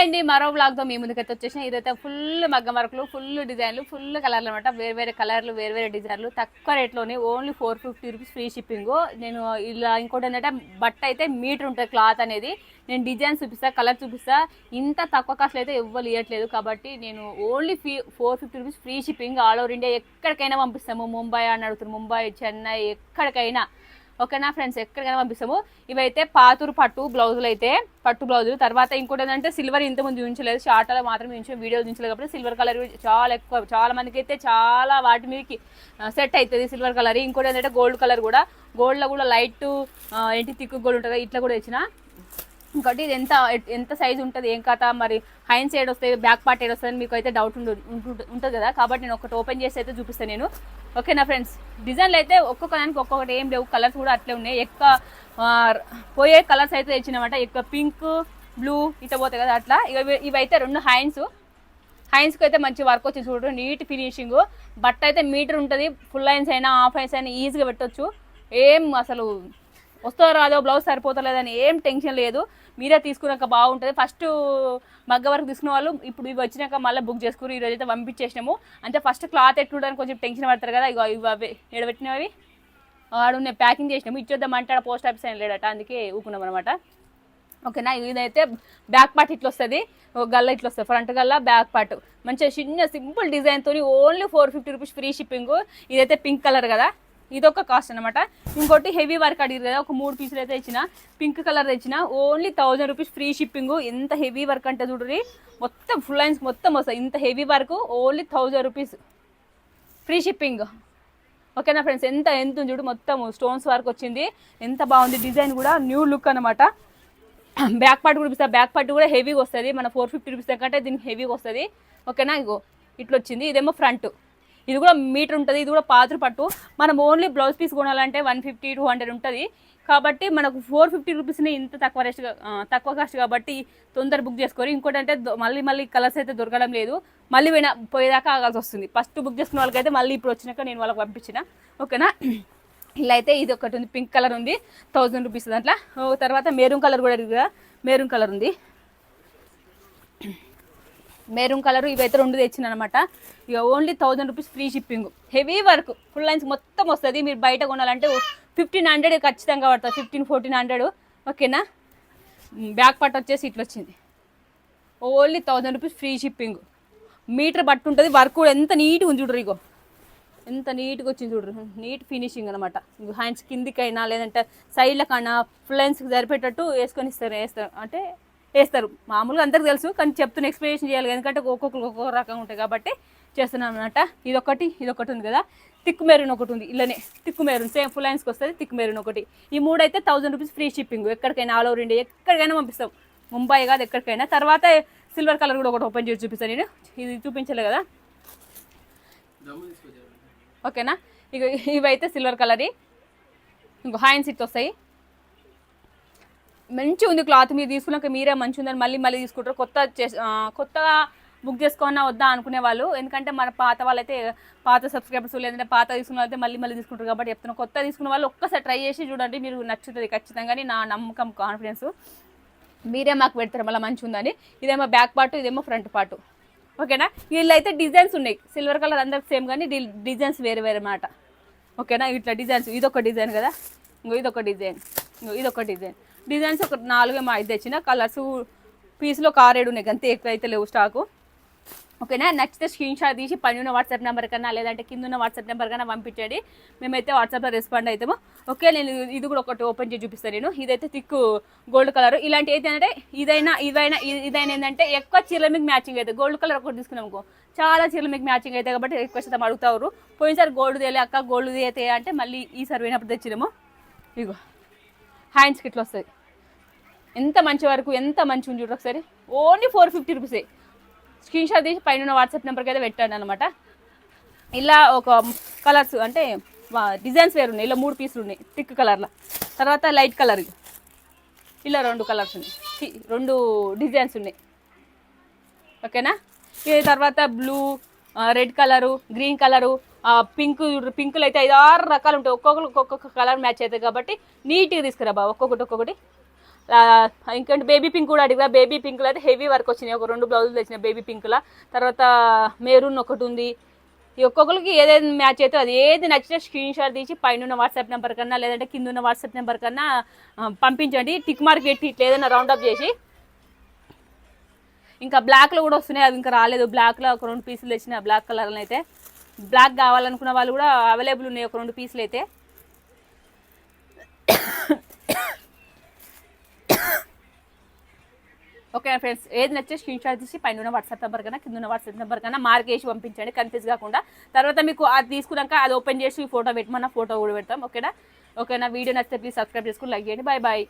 అండి మరో బ్లాగ్తో మీ ముందుకైతే వచ్చేసిన. ఇదైతే ఫుల్ మగ్గం వర్క్లు ఫుల్ డిజైన్లు ఫుల్ కలర్లు అనమాట వేరే వేరే కలర్లు వేరే వేరే డిజైన్లు. తక్కువ రేట్లోనే only four fifty rupees free shipping నేను ఇలా ఇంకోటి ఏంటంటే బట్ట అయితే మీటర్ ఉంటుంది క్లాత్ అనేది. నేను డిజైన్ చూపిస్తా కలర్ చూపిస్తా. ఇంత తక్కువ కాస్ట్ అయితే ఎవ్వరు ఇవ్వట్లేదు కాబట్టి నేను only fee four fifty rupees free shipping all over India ఎక్కడికైనా పంపిస్తాము. ముంబై అని అడుగుతారు. ముంబై చెన్నై ఎక్కడికైనా. ఓకేనా ఫ్రెండ్స్ ఎక్కడికైనా పంపిస్తాము. ఇవైతే పాతూరు పట్టు బ్లౌజులు అయితే పట్టు బ్లౌజులు. తర్వాత ఇంకోటి ఏంటంటే సిల్వర్ ఇంతకుముందు చూపించలేదు షార్ట్లో మాత్రమే చూపించాం వీడియో చూపించలేదు కాబట్టి సిల్వర్ కలర్ చాలా ఎక్కువ చాలా మందికి అయితే చాలా వాటి మీదకి సెట్ అవుతుంది సిల్వర్ కలర్ ఇంకోటి ఏంటంటే గోల్డ్ కలర్ కూడా. గోల్డ్లో కూడా లైట్ ఏంటి తిక్కు గోల్డ్ ఉంటుంది? ఇట్లా కూడా ఇచ్చిన ఇంకోటి ఇది ఎంత ఎంత సైజు ఉంటుంది? ఏం కథ? మరి హైన్ సైడ్ వస్తాయి బ్యాక్ పార్ట్ ఏడ్ వస్తుంది మీకు అయితే డౌట్ ఉండు ఉంటుంది కదా? కాబట్టి నేను ఒకటి ఓపెన్ చేసి అయితే చూపిస్తాను నేను. ఓకేనా ఫ్రెండ్స్ డిజైన్లు అయితే ఒక్కొక్క దానికి ఒక్కొక్కటి ఏం లేవు కలర్స్ కూడా అట్లే ఉన్నాయి. ఎక్కువ పోయే కలర్స్ అయితే తెచ్చినామంట ఎక్కువ పింక్ బ్లూ ఇట్లా పోతాయి కదా అట్లా. ఇక ఇవైతే రెండు హైన్స్ హైన్స్కి అయితే మంచి వర్క్ వచ్చి చూడండి నీట్ ఫినిషింగ్. బట్ట అయితే మీటర్ ఉంటుంది ఫుల్ లైన్స్ అయినా హాఫ్ లైన్స్ అయినా ఈజీగా పెట్టొచ్చు. ఏం అసలు వస్తుందో రాదో బ్లౌజ్ సరిపోతలేదని ఏం టెన్షన్ లేదు. మీరే తీసుకున్నాక బాగుంటుంది. ఫస్ట్ మగ్గ వరకు తీసుకున్న వాళ్ళు ఇప్పుడు ఇవి వచ్చినాక మళ్ళీ బుక్ చేసుకుని ఈరోజు అయితే పంపించేసినాము. అంటే ఫస్ట్ క్లాత్ ఎట్లుండడానికి కొంచెం టెన్షన్ పడతారు కదా ఇగో ఇవి ఎడబెట్టినవి ఆడు నేను ప్యాకింగ్ చేసినాము. ఇచ్చేద్దామంటే ఆడ పోస్ట్ ఆఫీస్ అని లేడట అందుకే ఊకున్నాం అనమాట ఓకేనా? ఇదైతే బ్యాక్ పార్ట్ ఇట్లా వస్తుంది. గల్ల ఇట్లా వస్తుంది. ఫ్రంట్ గల్ల బ్యాక్ పార్ట్ మంచిగా చిన్న సింపుల్ డిజైన్తో only four fifty rupees free shipping ఇదైతే పింక్ కలర్ కదా. ఇదొక కాస్ట్ అనమాట ఇంకోటి హెవీ వర్క్ అడిగారు కదా ఒక మూడు పీసులు అయితే ఇచ్చిన పింక్ కలర్ తెచ్చిన only thousand rupees free shipping ఎంత హెవీ వర్క్ అంటే చూడండి మొత్తం ఫుల్ లైన్స్ మొత్తం వస్తాయి. ఇంత heavy work only thousand rupees free shipping ఓకేనా ఫ్రెండ్స్ ఎంత ఎంత చూడు మొత్తం స్టోన్స్ వర్క్ వచ్చింది. ఎంత బాగుంది డిజైన్ కూడా న్యూ లుక్ అనమాట బ్యాక్ పార్ట్ కూడా చూపిస్తా. బ్యాక్ పార్ట్ కూడా హెవీగా వస్తుంది. మన ఫోర్ ఫిఫ్టీ రూపీస్ కంటే దీనికి హెవీగా వస్తుంది. ఓకేనా ఇగో ఇట్లా వచ్చింది ఇదేమో ఫ్రంట్ ఇది కూడా మీటర్ ఉంటుంది ఇది కూడా పాత్ర పట్టు. మనం ఓన్లీ బ్లౌజ్ పీస్ కొనాలంటే వన్ ఫిఫ్టీ టూ హండ్రెడ్ ఉంటుంది. కాబట్టి మనకు ఫోర్ ఫిఫ్టీ రూపీస్ని ఇంత తక్కువ రేస్ట్ తక్కువ కాస్ట్ కాబట్టి తొందర బుక్ చేసుకోరు. ఇంకోటి అంటే మళ్ళీ మళ్ళీ కలర్స్ అయితే దొరకడం లేదు. మళ్ళీ పోయినా పోయేదాకా ఆగాల్సి వస్తుంది. ఫస్ట్ బుక్ చేసుకున్న వాళ్ళకైతే మళ్ళీ ఇప్పుడు వచ్చినాక నేను వాళ్ళకి పంపించిన. ఓకేనా? ఇలా అయితే ఇది ఒకటి ఉంది పింక్ కలర్ ఉంది థౌజండ్ రూపీస్ దాంట్లో. తర్వాత మెరూన్ కలర్ కూడా కదా మెరూన్ కలర్ ఉంది. మెరూన్ కలర్ ఇవైతే రెండు తెచ్చిన అనమాట ఇక only thousand rupees free shipping heavy work full lines మొత్తం వస్తుంది. మీరు బయట కొనాలంటే ఫిఫ్టీన్ హండ్రెడ్ ఖచ్చితంగా పడుతుంది. ఫిఫ్టీన్ ఫోర్టీన్ హండ్రెడ్ ఓకేనా బ్యాక్ పార్ట్ వచ్చేసి ఇట్లా వచ్చింది. Only thousand rupees free shipping metre బట్టి ఉంటుంది వర్క్ కూడా ఎంత నీట్గా ఉంది చూడరు ఇగో. ఎంత నీట్గా వచ్చింది చూడరు నీట్ ఫినిషింగ్ అనమాట హ్యాండ్స్ కిందికైనా లేదంటే సైడ్లకైనా ఫ్లెన్స్కి సరిపెట్టట్టు వేసుకొని ఇస్తారు వేస్తారు. అంటే వేస్తారు. మామూలుగా అందరికి తెలుసు కానీ చెప్తున్న ఎక్స్ప్లెనేషన్ చేయాలి. ఎందుకంటే ఒక్కొక్కరు ఒక్కొక్క రకంగా ఉంటాయి కాబట్టి చేస్తున్నాం అనమాట ఇదొకటి ఇదొకటి ఉంది కదా. తిక్కు మెరూన్ ఒకటి ఉంది ఇల్లనే. తిక్కు మెరూన్ సేమ్ ఫుల్ లైన్స్కి వస్తుంది తిక్కు మెరూన్ ఒకటి. ఈ మూడు అయితే థౌసండ్ రూపీస్ ఫ్రీ షిప్పింగ్ ఎక్కడికైనా ఆల్ ఓవర్ ఇండియా ఎక్కడికైనా పంపిస్తాం. ముంబై కాదు ఎక్కడికైనా. తర్వాత సిల్వర్ కలర్ కూడా ఒకటి ఓపెన్ చేసి చూపిస్తాను నేను. ఇది చూపించలే కదా. ఓకేనా? ఇక ఇవైతే సిల్వర్ కలర్ ఇంకో హ్యాండ్స్ ఇట్ వస్తాయి. మంచి ఉంది క్లాత్ మీరు తీసుకున్నాక మీరే మంచి ఉందని మళ్ళీ మళ్ళీ తీసుకుంటారు. కొత్త చేస్- కొత్తగా బుక్ చేసుకోనా వద్దా అనుకునే వాళ్ళు ఎందుకంటే మన పాత వాళ్ళైతే పాత సబ్స్క్రైబర్స్ లేదంటే పాత తీసుకున్న వాళ్ళైతే మళ్ళీ మళ్ళీ తీసుకుంటారు కాబట్టి చెప్తున్నా. కొత్త తీసుకున్న వాళ్ళు ఒక్కసారి ట్రై చేసి చూడండి మీరు నచ్చుతుంది ఖచ్చితంగా నా నమ్మకం కాన్ఫిడెన్స్. మీరే మాకు పెడతారు మళ్ళీ మంచి ఉందని ఇదేమో బ్యాక్ పార్ట్ ఇదేమో ఫ్రంట్ పార్ట్. ఓకేనా? వీళ్ళు అయితే డిజైన్స్ ఉన్నాయి. సిల్వర్ కలర్ అందరికి సేమ్ కానీ డి- డిజైన్స్ వేరే వేరే మాట. ఓకేనా? ఇట్లా డిజైన్స్ ఇదొక డిజైన్ కదా? ఇంకో ఇదొక డిజైన్ ఇంకో ఇదొక డిజైన్. డిజైన్స్ ఒక నాలుగే మా ఇది తెచ్చిన. కలర్స్ పీస్లో కారేడు ఉన్నాయి అంతే ఎక్కువ అయితే లేవు స్టాకు ఓకేనా? నచ్చితే స్క్రీన్ షాట్ తీసి పైన ఉన్న వాట్సాప్ నెంబర్ కన్నా లేదంటే కింద ఉన్న వాట్సాప్ నెంబర్ కన్నా పంపించండి. మేమైతే వాట్సాప్లో రెస్పాండ్ అవుతాము ఓకే నేను ఇది కూడా ఒకటి ఓపెన్ చేసి చూపిస్తాను నేను. ఇదైతే థిక్ గోల్డ్ కలర్ ఇలాంటి ఏంటంటే ఇదైనా ఇదైనా ఇదైనా ఏంటంటే ఎక్కువ చీరల మీకు మ్యాచింగ్ అవుతుంది గోల్డ్ కలర్ ఒకటి తీసుకున్నాము చాలా చీరలు మీకు మ్యాచింగ్ అవుతాయి కాబట్టి ఎక్కువ శాతం అడుగుతారు పోయినసారి గోల్డ్ తేలే అక్క గోల్డ్ అయితే అంటే మళ్ళీ ఈసారి పోయినప్పుడు తెచ్చినాము. ఇగో హ్యాండ్స్కి ఇట్లా వస్తుంది ఎంత మంచి వరకు ఎంత మంచి ఉంది చూడు ఒకసారి. ఓన్లీ ఫోర్ ఫిఫ్టీ రూపీసే స్క్రీన్ షాట్ తీసి పైన వాట్సాప్ నెంబర్కి అయితే పెట్టాను అనమాట ఇలా ఒక కలర్స్ అంటే డిజైన్స్ వేరు ఉన్నాయి. ఇలా మూడు పీసులు ఉన్నాయి థిక్ కలర్లో తర్వాత లైట్ కలర్ ఇలా రెండు కలర్స్ ఉన్నాయి. రెండు డిజైన్స్ ఉన్నాయి. ఓకేనా ఇది తర్వాత blue red colour green colour pink పింకులు అయితే ఐదు ఆరు రకాలు ఉంటాయి. ఒక్కొక్కరు ఒక్కొక్క కలర్ మ్యాచ్ అవుతాయి కాబట్టి నీట్గా తీసుకురా బాబు ఒక్కొక్కటి ఒక్కొక్కటి. ఇంకంటే బేబీ పింక్ కూడా అడిగా బేబీ పింక్లో అయితే హెవీ వర్క్ వచ్చినాయి. ఒక రెండు బ్లౌజులు తెచ్చిన బేబీ పింక్లో తర్వాత మెరూన్ ఒకటి ఉంది. ఈ ఒక్కొక్కరికి ఏదైతే మ్యాచ్ అయితే అది ఏది నచ్చితే స్క్రీన్ షాట్ తీసి పైన ఉన్న వాట్సాప్ నెంబర్ కన్నా లేదంటే కింద ఉన్న వాట్సాప్ నెంబర్ కన్నా పంపించండి. టిక్ మార్క్ పెట్టి ఇట్లా ఏదైనా రౌండ్ అప్ చేసి. ఇంకా బ్లాక్లో కూడా వస్తున్నాయి. అవి ఇంకా రాలేదు. బ్లాక్లో ఒక రెండు పీసులు తెచ్చిన బ్లాక్ కలర్లో అయితే బ్లాక్ కావాలనుకున్న వాళ్ళు కూడా అవైలబుల్ ఉన్నాయి. ఒక రెండు పీసులు అయితే. ఓకే ఫ్రెండ్స్ ఏది నచ్చే స్క్రీన్ షాట్ తీసి పైన ఉన్న వాట్సాప్ నెంబర్ కన్నా కింద ఉన్న వాట్సాప్ నెంబర్ కన్నా మార్క్ వేసి పంపించండి కన్ఫ్యూజ్ కాకుండా. తర్వాత మీకు అది తీసుకున్నాక అది ఓపెన్ చేసి ఫోటో పెట్టమన్న ఫోటో కూడా పెడతాం ఓకేనా ఓకేనా వీడియో నచ్చితే ప్లీజ్ సబ్స్క్రైబ్ చేసుకుని లైక్ చేయండి. Bye bye